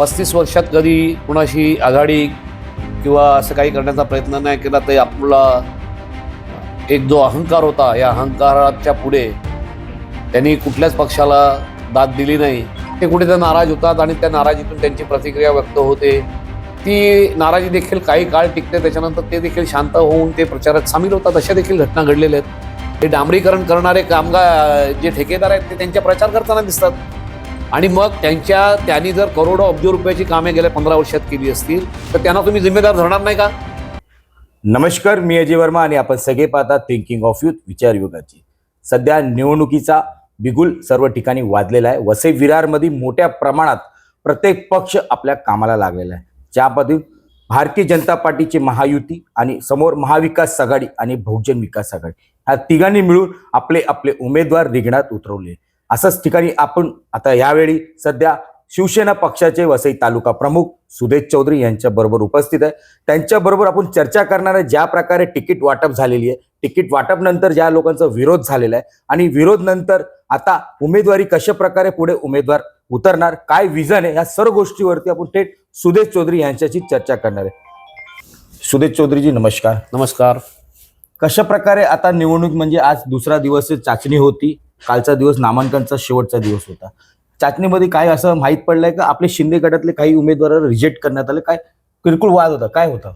पस्तीस वर्षात कधी कुणाशी आघाडी किंवा असं काही करण्याचा प्रयत्न नाही केला तरी आपला एक जो अहंकार होता या अहंकाराच्या पुढे त्यांनी कुठल्याच पक्षाला दाद दिली नाही. ते कुठे तर नाराज होतात आणि त्या नाराजीतून त्यांची प्रतिक्रिया व्यक्त होते. ती नाराजी देखील काही काळ टिकते त्याच्यानंतर ते देखील शांत होऊन ते प्रचारात सामील होतात. अशा देखील घटना घडलेल्या आहेत. ते डांबरीकरण करणारे कामगार जे ठेकेदार आहेत ते त्यांच्या प्रचार करताना दिसतात. आणि मग त्यांच्या त्यांनी जर करोडो अब्ज रुपयाची कामे गेल्या पंधरा वर्षात केली असतील तर त्यांना तुम्ही जिम्मेदार धरणार नाही का? नमस्कार मी अजय वर्मा आणि आपण सगळे पाहता थिंकिंग ऑफ युथ विचार युगाची. सध्या निवडणुकीचा बिगुल सर्व ठिकाणी वाजलेला आहे. वसई विरारमध्ये मोठ्या प्रमाणात प्रत्येक पक्ष आपल्या कामाला लागलेला आहे. ज्यामध्ये भारतीय जनता पार्टीची महायुती आणि समोर महाविकास आघाडी आणि बहुजन विकास आघाडी. ह्या तिघांनी मिळून आपले आपले उमेदवार रिंगणात उतरवले. असंच ठिकाणी आपण आता यावेळी सध्या शिवसेना पक्षाचे वसई तालुका प्रमुख सुदेश चौधरी यांच्या बरोबर उपस्थित आहे. त्यांच्याबरोबर आपण चर्चा करणार आहे. ज्या प्रकारे तिकीट वाटप झालेली आहे. तिकीट वाटप नंतर ज्या लोकांचा विरोध झालेला आहे आणि विरोध नंतर आता उमेदवारी कशा प्रकारे पुढे उमेदवार उतरणार काय विजन आहे या सर्व गोष्टीवरती आपण थेट सुदेश चौधरी यांच्याशी चर्चा करणार आहे. सुदेश चौधरीजी नमस्कार. नमस्कार. कशा प्रकारे आता निवडणूक म्हणजे आज दुसरा दिवस चाचणी होती? कालचा दिवस नामांकनचा शेवटचा दिवस होता. चाचणीमध्ये काय असं माहीत पडलंय का? आपले शिंदे गटातले काही उमेदवार रिजेक्ट करण्यात आले? काय किरकोळ वाद होता? काय होता?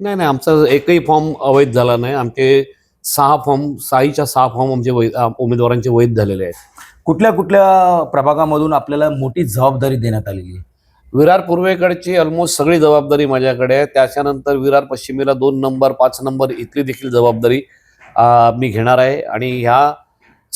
नाही नाही आमचा एकही फॉर्म अवैध झाला नाही. आमचे सहा फॉर्म सहाच्या सहा फॉर्म आमचे उमेदवारांचे वैध झालेले आहेत. कुठल्या कुठल्या प्रभागामधून आपल्याला मोठी जबाबदारी देण्यात आलेली आहे? विरार पूर्वेकडची ऑलमोस्ट सगळी जबाबदारी माझ्याकडे आहे. त्याच्यानंतर विरार पश्चिमेला दोन नंबर पाच नंबर इथली देखील जबाबदारी मी घेणार आहे. आणि ह्या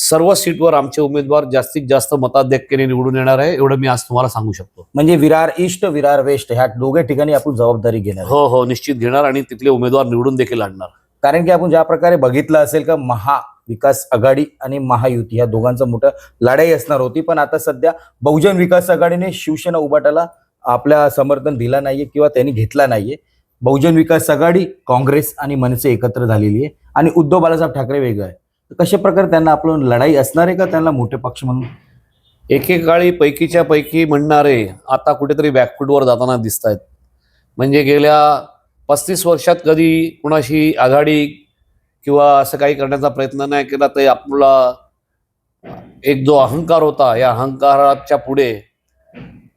सर्व सीटवर आमचे उमेदवार जास्तीत जास्त मताधिक्याने निवडून येणार आहे एवढं मी आज तुम्हाला सांगू शकतो. म्हणजे विरार ईस्ट विरार वेस्ट ह्या दोघे ठिकाणी आपण जबाबदारी घेणार. हो हो निश्चित घेणार आणि तिथले उमेदवार निवडून देखील आणणार. कारण की आपण ज्या प्रकारे बघितलं असेल का महाविकास आघाडी आणि महायुती या दोघांचं मोठं लढाई असणार होती पण आता सध्या बहुजन विकास आघाडीने शिवसेना उभाटाला आपल्या समर्थन दिला नाहीये किंवा त्यांनी घेतला नाहीये. बहुजन विकास आघाडी काँग्रेस आणि मनसे एकत्र झालेली आहे. आणि उद्धव बाळासाहेब ठाकरे वेगळं आहे. कशा प्रकारे त्यांना आपलं लढाई असणार आहे का त्यांना मोठे पक्ष म्हणून? एकेकाळी पैकीच्या पैकी म्हणणारे आता कुठेतरी बॅकफूटवर जाताना दिसत आहेत म्हणजे गेल्या पस्तीस वर्षात कधी कुणाशी आघाडी किंवा असं काही करण्याचा प्रयत्न नाही केला तर आपला एक जो अहंकार होता या अहंकाराच्या पुढे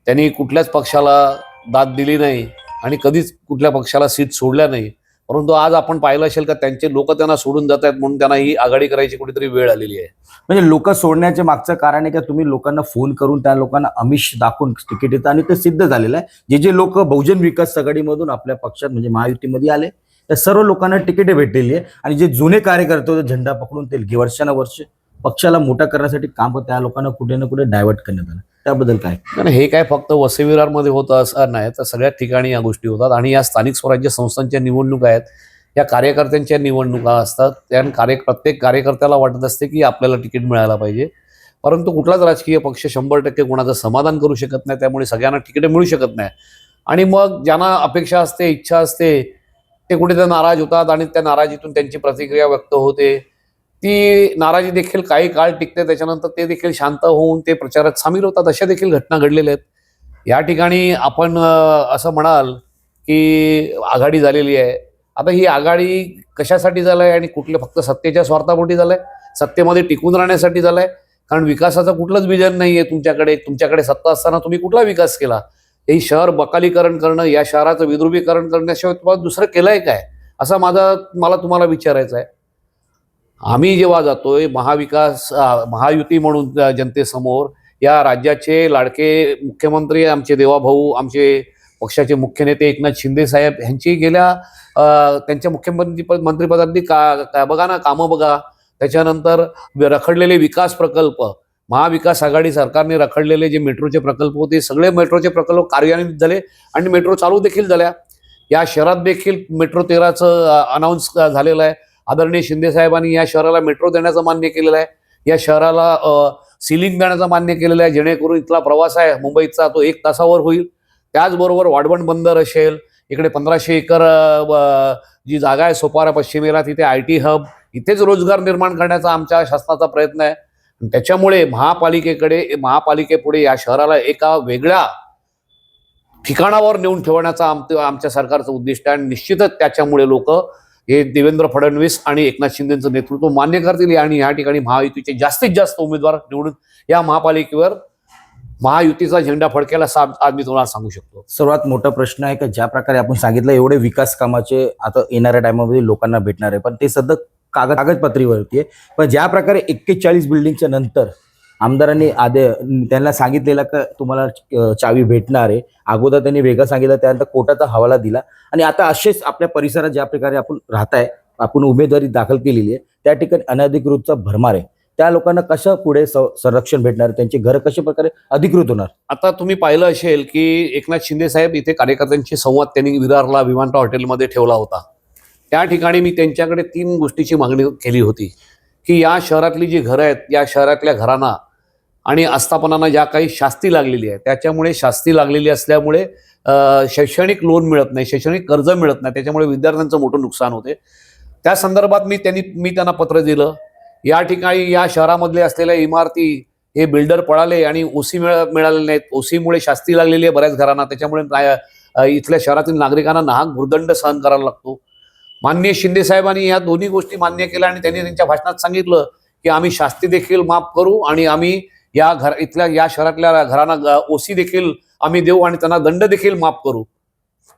त्यांनी कुठल्याच पक्षाला दाद दिली नाही आणि कधीच कुठल्या पक्षाला सीट सोडल्या नाही. परंतु आज आपण पाहिलं असेल का त्यांचे लोक त्यांना सोडून जात आहेत म्हणून त्यांना ही आघाडी करायची कुठेतरी वेळ आलेली आहे. म्हणजे लोक सोडण्याचे मागचं कारण आहे का तुम्ही लोकांना फोन करून त्या लोकांना अमिष दाखवून तिकीट येतं आणि ते सिद्ध झालेलं आहे. जे जे लोक बहुजन विकास आघाडीमधून आपल्या पक्षात म्हणजे महायुतीमध्ये आले त्या सर्व लोकांना तिकीटे भेटलेली आहे. आणि जे जुने कार्यकर्ते होते झेंडा पकडून ते वर्षानुवर्ष पक्षाला मोठा करण्यासाठी काम त्या लोकांना कुठे ना कुठे डायव्हर्ट करण्यात आलं. त्याबद्दल काय? आणि हे काय फक्त वसई विरारमध्ये होतं असं नाही तर सगळ्या ठिकाणी या गोष्टी होतात. आणि या स्थानिक स्वराज्य संस्थांच्या निवडणुका आहेत. या कार्यकर्त्यांच्या निवडणुका असतात. त्या कार्य प्रत्येक कार्यकर्त्याला वाटत असते की आपल्याला तिकीट मिळायला पाहिजे. परंतु कुठलाच राजकीय पक्ष शंभर टक्के कोणाचं समाधान करू शकत नाही. त्यामुळे सगळ्यांना तिकीटं मिळू शकत नाही. आणि मग ज्यांना अपेक्षा असते इच्छा असते ते कुठे ते नाराज होतात आणि त्या नाराजीतून त्यांची प्रतिक्रिया व्यक्त होते. ती नाराजी देखील काही काळ टिकते त्याच्यानंतर ते देखील शांत होऊन ते प्रचारात सामील होतात. अशा देखील घटना घडलेल्या आहेत. या ठिकाणी आपण असं म्हणाल की आघाडी झालेली आहे. आता ही आघाडी कशासाठी झालंय आणि कुठलं फक्त सत्तेच्या स्वार्थापोटी झालं आहे सत्तेमध्ये टिकून राहण्यासाठी झालं आहे कारण विकासाचं कुठलंच विजन नाही आहे तुमच्याकडे. तुमच्याकडे सत्ता असताना तुम्ही कुठला विकास केला? हे शहर बकालीकरण करणं या शहराचं विद्रुपीकरण करण्याशिवाय तुम्हाला दुसरं केलं आहे काय? असा माझा मला तुम्हाला विचारायचं आहे. आम्ही जेव्हा जातोय महाविकास महायुती म्हणून जनतेसमोर या राज्याचे लाडके मुख्यमंत्री आमचे देवाभाऊ आमचे पक्षाचे मुख्य नेते एकनाथ शिंदे साहेब यांची गेल्या त्यांच्या मुख्यमंत्री पद- मंत्रिपदातली का का- बघा ना कामं बघा. त्याच्यानंतर रखडलेले विकास प्रकल्प महाविकास आघाडी सरकारने रखडलेले जे मेट्रोचे प्रकल्प होते सगळे मेट्रोचे प्रकल्प कार्यान्वित झाले आणि मेट्रो चालू देखील झाल्या. या शहरात देखील मेट्रो तेराचं अनाऊन्स झालेलं आहे. आदरणीय शिंदे साहेबांनी या शहराला मेट्रो देण्याचं मान्य केलेलं आहे. या शहराला सिलिंग देण्याचं मान्य केलेलं आहे. जेणेकरून इथला प्रवास आहे. मुंबईचा तो एक तासावर होईल. त्याचबरोबर वाढवण बंदर असेल इकडे पंधराशे एकर जी जागा आहे सोपारा पश्चिमेला तिथे आय टी हब इथेच रोजगार निर्माण करण्याचा आमच्या शासनाचा प्रयत्न आहे. त्याच्यामुळे महापालिकेकडे महापालिकेपुढे या शहराला एका वेगळ्या ठिकाणावर नेऊन ठेवण्याचा आम आमच्या सरकारचं उद्दिष्ट आहे. आणि निश्चितच त्याच्यामुळे लोक हे देवेंद्र फडणवीस आणि एकनाथ शिंदेचं नेतृत्व मान्य करतील. आणि या ठिकाणी महायुतीचे जास्तीत जास्त उमेदवार निवडून या महापालिकेवर महायुतीचा झेंडा फडकेला सा आज मी तुम्हाला सांगू शकतो. सर्वात मोठा प्रश्न आहे का? ज्या प्रकारे आपण सांगितलं एवढे विकास कामाचे आता येणाऱ्या टायमामध्ये लोकांना भेटणार आहे. पण ते सध्या कागद कागदपत्रीवरती आहे. पण ज्या प्रकारे एक्केचाळीस बिल्डिंगच्या नंतर आमदारांनी आदे त्यांना सांगितलेलं का तुम्हाला चावी भेटणार आहे. अगोदर त्यांनी वेगळं सांगितलं त्यानंतर कोर्टाचा हवाला दिला. आणि आता असेच आपल्या परिसरात ज्या प्रकारे आपण राहताय आपण उमेदवारी दाखल केलेली आहे त्या ठिकाणी अनधिकृतचा भरमार आहे. त्या लोकांना कसं पुढे संरक्षण भेटणार? त्यांचे घर कशा प्रकारे अधिकृत होणार? आता तुम्ही पाहिलं असेल की एकनाथ शिंदे साहेब इथे कार्यकर्त्यांशी संवाद त्यांनी विरारला विमानतळ हॉटेलमध्ये ठेवला होता. त्या ठिकाणी मी त्यांच्याकडे तीन गोष्टीची मागणी केली होती की या शहरातली जी घरं आहेत या शहरातल्या घरांना आणि आस्थापनांना ज्या काही शास्ती लागलेली आहे त्याच्यामुळे शास्ती लागलेली असल्यामुळे शैक्षणिक लोन मिळत नाही शैक्षणिक कर्ज मिळत नाही त्याच्यामुळे विद्यार्थ्यांचं मोठं नुकसान होते. त्या संदर्भात मी त्यांनी मी त्यांना पत्र दिलं. या ठिकाणी या शहरामधले असलेल्या इमारती हे बिल्डर पळाले आणि ओसी मिळ मिळाले नाहीत. ओसीमुळे शास्ती लागलेली आहे बऱ्याच घरांना. त्याच्यामुळे इथल्या शहरातील नागरिकांना नाहक भूर्दंड सहन करायला लागतो. मान्य शिंदे साहेबांनी या दोन्ही गोष्टी मान्य केल्या आणि त्यांनी त्यांच्या भाषणात सांगितलं की आम्ही शास्ती देखील माफ करू आणि आम्ही या घर इथल्या या शहरातल्या घरांना ओसी देखील आम्ही देऊ आणि त्यांना दंड देखील माफ करू.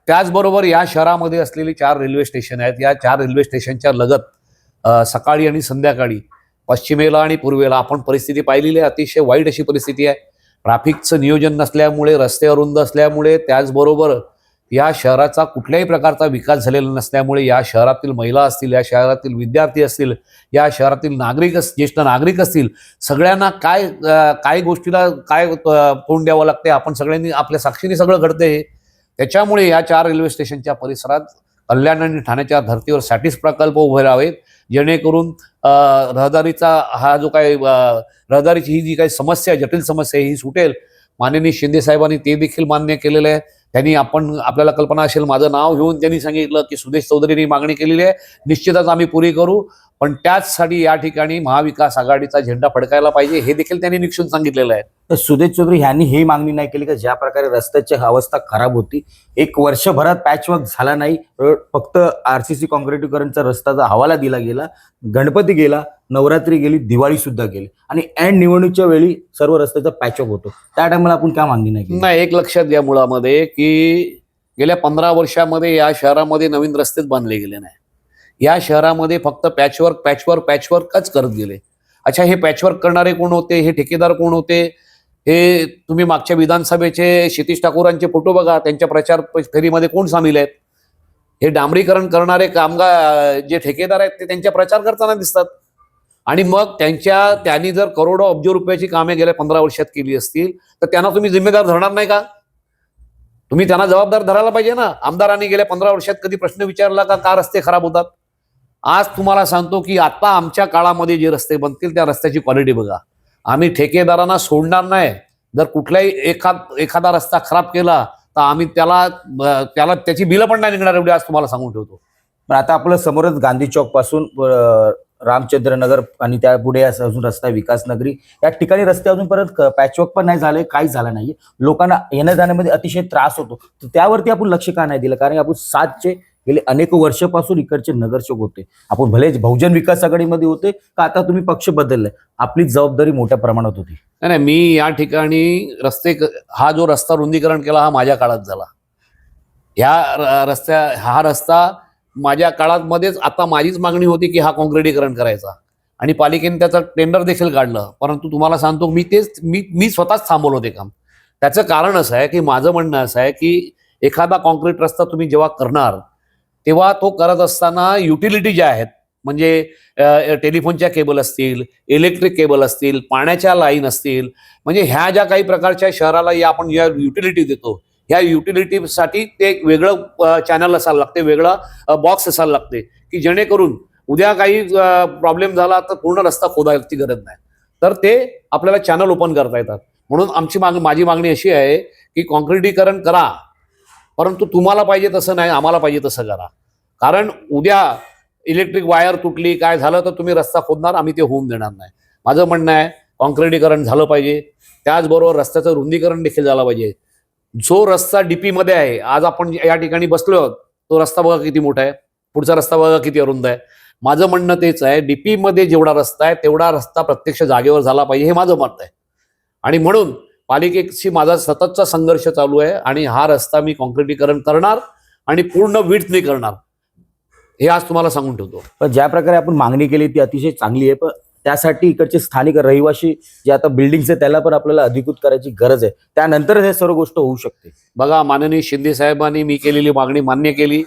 त्याचबरोबर या शहरामध्ये असलेली चार रेल्वे स्टेशन आहेत. या चार रेल्वे स्टेशनच्या लगत सकाळी आणि संध्याकाळी पश्चिमेला आणि पूर्वेला आपण परिस्थिती पाहिलेली आहे. अतिशय वाईट अशी परिस्थिती आहे. ट्रॅफिकचं नियोजन नसल्यामुळे रस्ते अरुंद असल्यामुळे त्याचबरोबर या शहराचा कुठल्याही प्रकारचा विकास झालेला नसल्यामुळे या शहरातील महिला असतील या शहरातील विद्यार्थी असतील या शहरातील नागरिक ज्येष्ठ नागरिक असतील सगळ्यांना काय काय गोष्टीला काय तोंड द्यावं लागते आपण सगळ्यांनी आपल्या साक्षीने सगळं घडते त्याच्यामुळे या चार रेल्वे स्टेशनच्या परिसरात कल्याण आणि ठाण्याच्या धर्तीवर सॅटिस प्रकल्प उभे राहावेत. जेणेकरून रहदारीचा हा जो काही रहदारीची ही जी काही समस्या जटिल समस्या आहे ही सुटेल. माननीय शिंदे साहेबांनी ते देखील मान्य केलेलं आहे. त्यांनी आपण आपल्याला कल्पना असेल माझं नाव घेऊन त्यांनी सांगितलं की सुदेश चौधरींनी मागणी केलेली आहे. निश्चितच आम्ही पुरी करू. पण त्याचसाठी या ठिकाणी महाविकास आघाडीचा झेंडा फडकायला पाहिजे हे देखील त्यांनी निक्षून सांगितलेलं आहे. तर सुदेश चौधरी यांनी ही मागणी नाही केली का ज्या प्रकारे रस्त्याची अवस्था खराब होती एक वर्षभरात पॅचवर्क झाला नाही फक्त आरसीसी कॉन्क्रिटीकरणचा रस्त्याचा हवाला दिला गेला गणपती गेला नवरात्री गेली दिवाळी सुद्धा गेली आणि अँड निवडणुकीच्या वेळी सर्व रस्त्याचा पॅचवर्क होतो. त्या टायमाला आपण काय मागणी नाही केली? नाही एक लक्षात घ्या मुळामध्ये की गेल्या पंधरा वर्षामध्ये या शहरामध्ये नवीन रस्तेच बांधले गेले नाही या शहरामध्ये फक्त पॅचवर्क पॅचवर्क पॅचवर्कच करत गेले. अच्छा हे पॅचवर्क करणारे कोण होते? हे ठेकेदार कोण होते? हे तुम्ही मागच्या विधानसभेचे क्षितिश ठाकूरांचे फोटो बघा. त्यांच्या प्रचार फेरीमध्ये कोण सामील आहेत? हे डांबरीकरण करणारे कामगार जे ठेकेदार आहेत ते त्यांच्या प्रचार करताना दिसतात. आणि मग त्यांच्या त्यांनी जर करोडो अब्ज रुपयाची कामे गेल्या पंधरा वर्षात केली असतील तर त्यांना तुम्ही जिम्मेदार धरणार नाही का? तुम्ही त्यांना जबाबदार धरायला पाहिजे ना? आमदारांनी गेल्या पंधरा वर्षात कधी प्रश्न विचारला का? का रस्ते खराब होतात? आज तुम्हाला सांगतो की आता आमच्या काळामध्ये जे रस्ते बनतील त्या रस्त्याची क्वालिटी बघा. आम्ही ठेकेदारांना सोडणार नाही. जर कुठलाही एखाद एखादा रस्ता खराब केला तर आम्ही त्याला त्याला त्याची बिलं पण नाही निघणार एवढी आज तुम्हाला सांगून ठेवतो. पण आता आपलं समोरच गांधी चौकपासून रामचंद्रनगर आणि त्या पुढे असं अजून रस्ता विकास नगरी या ठिकाणी रस्ते अजून परत पॅचवर्क पण नाही झाले काहीच झालं नाही लोकांना येण्या जाण्यामध्ये अतिशय त्रास होतो. तर त्यावरती आपण लक्ष का नाही दिलं? कारण आपण सातचे गेले अनेक वर्षापासून इकडचे नगरसेवक होते. आपण भले बहुजन विकास आघाडीमध्ये होते का आता तुम्ही पक्ष बदललाय? आपली जबाबदारी मोठ्या प्रमाणात होती. नाही नाही मी या ठिकाणी रस्ते हा जो रस्ता रुंदीकरण केला हा माझ्या काळात झाला. ह्या र- रस्त्या हा रस्ता माझ्या काळात मध्येच आता माझीच मागणी होती की हा काँक्रिटीकरण करायचा. आणि पालिकेने त्याचं टेंडर देखील काढलं. परंतु तुम्हाला सांगतो मी तेच मी मी स्वतःच थांबवलं ते काम. त्याचं कारण असं आहे की माझं म्हणणं असं आहे की एखादा कॉन्क्रीट रस्ता तुम्ही जेव्हा करणार तेव्हा तो करत असताना युटिलिटी ज्या आहेत म्हणजे टेलिफोनच्या केबल असतील इलेक्ट्रिक केबल असतील पाण्याच्या लाईन असतील म्हणजे ह्या ज्या काही प्रकारच्या शहराला या आपण या युटिलिटी देतो ह्या युटिलिटीसाठी ते एक वेगळं चॅनल असायला लागते वेगळा बॉक्स असायला लागते की जेणेकरून उद्या काही प्रॉब्लेम झाला तर पूर्ण रस्ता खोदायची गरज नाही. तर ते आपल्याला चॅनल ओपन करता येतात. म्हणून आमची माग माझी मागणी अशी आहे की कॉन्क्रिटीकरण करा परंतु तुम्हाला पाहिजे तसं नाही आम्हाला पाहिजे तसं करा. कारण उद्या इलेक्ट्रिक वायर तुटली काय झालं तर तुम्ही रस्ता खोदणार आम्ही ते होऊन देणार नाही. माझं म्हणणं आहे कॉन्क्रिटीकरण झालं पाहिजे. त्याचबरोबर रस्त्याचं रुंदीकरण देखील झालं पाहिजे. जो रस्ता डीपीमध्ये आहे आज आपण या ठिकाणी बसलो आहोत तो रस्ता बघा किती मोठा आहे. पुढचा रस्ता बघा किती अरुंद आहे. माझं म्हणणं तेच आहे डीपीमध्ये जेवढा रस्ता आहे तेवढा रस्ता प्रत्यक्ष जागेवर झाला पाहिजे हे माझं मत आहे. आणि म्हणून पालिकेशी माझा सततचा संघर्ष चालू आहे आणि हा रस्ता मी कॉन्क्रिटीकरण करणार आणि पूर्ण विडथने करणार. हे आज तुम्हाला सांगून ठेवतो. पण ज्या प्रकारे आपण मागणी केली ती अतिशय चांगली आहे पण त्यासाठी इकडचे स्थानिक रहिवासी जे आता बिल्डिंग्स आहे त्याला पण आपल्याला अधिकृत करायची गरज आहे. त्यानंतरच हे सर्व गोष्ट होऊ शकते. बघा माननीय शिंदे साहेबांनी मी केलेली मागणी मान्य केली.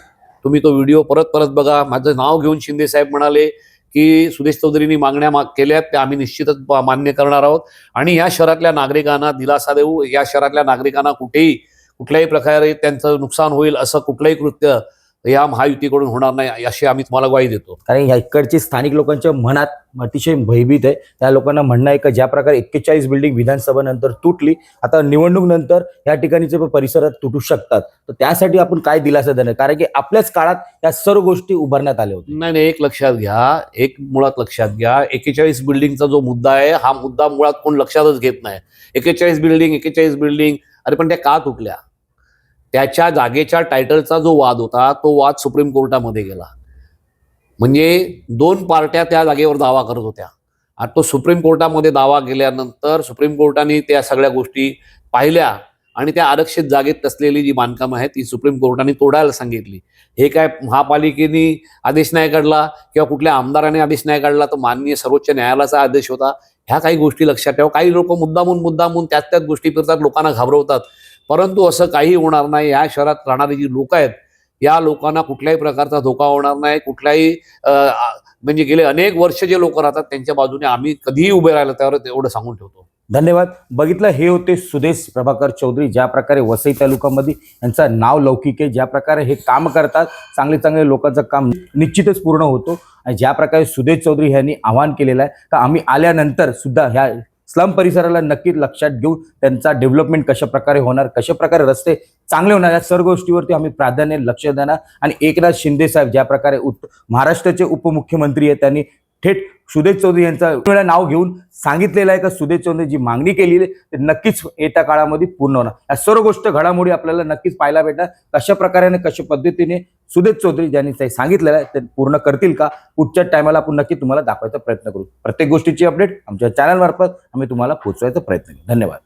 तुम्ही तो व्हिडिओ परत परत बघा. माझं नाव घेऊन शिंदे साहेब म्हणाले की सुदेश चौधरींनी मागण्या माग केल्या त्या आम्ही निश्चितच मान्य करणार आहोत. आणि या शहरातल्या नागरिकांना दिलासा देऊ या शहरातल्या नागरिकांना कुठेही कुठल्याही प्रकारे त्यांचं नुकसान होईल असं कुठलंही कृत्य या महायुतीकडून होणार नाही अशी आम्ही तुम्हाला ग्वाही देतो. कारण इकडचे स्थानिक लोकांच्या मनात अतिशय भयभीत आहे. त्या लोकांना म्हणणं आहे का ज्या प्रकारे एक्केचाळीस बिल्डिंग विधानसभा नंतर तुटली आता निवडणूक नंतर या ठिकाणीचे परिसरात तुटू शकतात. तर त्यासाठी आपण काय दिलासा देणार? कारण की आपल्याच काळात या सर्व गोष्टी उभारण्यात आल्या होत्या. नाही नाही एक लक्षात घ्या. एक मुळात लक्षात घ्या. एकेचाळीस बिल्डिंगचा जो मुद्दा आहे हा मुद्दा मुळात कोण लक्षातच घेत नाही. एकेचाळीस बिल्डिंग एकेचाळीस बिल्डिंग. अरे पण त्या का तुटल्या? त्याच्या जागेच्या टायटलचा जो वाद होता तो वाद सुप्रीम कोर्टामध्ये गेला. म्हणजे दोन पार्ट्या त्या जागेवर दावा करत होत्या. आणि तो सुप्रीम कोर्टामध्ये दावा गेल्यानंतर सुप्रीम कोर्टाने त्या सगळ्या गोष्टी पाहिल्या आणि त्या आरक्षित जागेत असलेली जी बांधकामं आहेत ती सुप्रीम कोर्टाने तोडायला सांगितली. हे काय महापालिकेने आदेश नाही काढला किंवा कुठल्या आमदाराने आदेश नाही काढला तर माननीय सर्वोच्च न्यायालयाचा आदेश होता. ह्या काही गोष्टी लक्षात ठेवा. काही लोक मुद्दामून मुद्दामून त्याच त्याच गोष्टी फिरतात लोकांना घाबरवतात. परंतु असं काही होणार नाही. या शहरात राहणारी जी लोक आहेत या लोकांना कुठल्याही प्रकारचा धोका होणार नाही. कुठल्याही म्हणजे गेले अनेक वर्ष जे लोक राहतात त्यांच्या बाजूने आम्ही कधीही उभे राहिलं त्यावर एवढं सांगून ठेवतो. धन्यवाद. बघितलं हे होते सुदेश प्रभाकर चौधरी ज्या प्रकारे वसई तालुक्यामध्ये यांचं नाव लौकिक आहे. ज्या प्रकारे हे काम करतात चांगले चांगले लोकांचं काम निश्चितच पूर्ण होतो. आणि ज्या प्रकारे सुदेश चौधरी यांनी आवाहन केलेलं आहे तर आम्ही आल्यानंतर सुद्धा ह्या स्लम परिसराला नक्की लक्षात घेऊन त्यांचा डेव्हलपमेंट कशा प्रकारे होणार कशा प्रकारे रस्ते चांगले होणार या सर्व गोष्टीवरती आम्ही प्राधान्य लक्ष देणार. आणि एकनाथ शिंदे साहेब ज्या प्रकारे महाराष्ट्राचे उपमुख्यमंत्री आहेत त्यांनी थेट सुदेश चौधरी यांचं वेळा नाव घेऊन सांगितलेलं आहे का सुदेश चौधरी जी मागणी केलेली आहे ते नक्कीच येत्या काळामध्ये पूर्ण होणार. या सर्व गोष्ट घडामोडी आपल्याला नक्कीच पाहायला भेटणार. कशा प्रकारे आणि कशा पद्धतीने सुदेश चौधरी ज्यांनी ते सांगितलेलं आहे ते पूर्ण करतील का पुढच्या टायमाला आपण नक्की तुम्हाला दाखवायचा प्रयत्न करू. प्रत्येक गोष्टीची अपडेट आमच्या चॅनलमार्फत आम्ही तुम्हाला पोहोचवायचा प्रयत्न करू. धन्यवाद.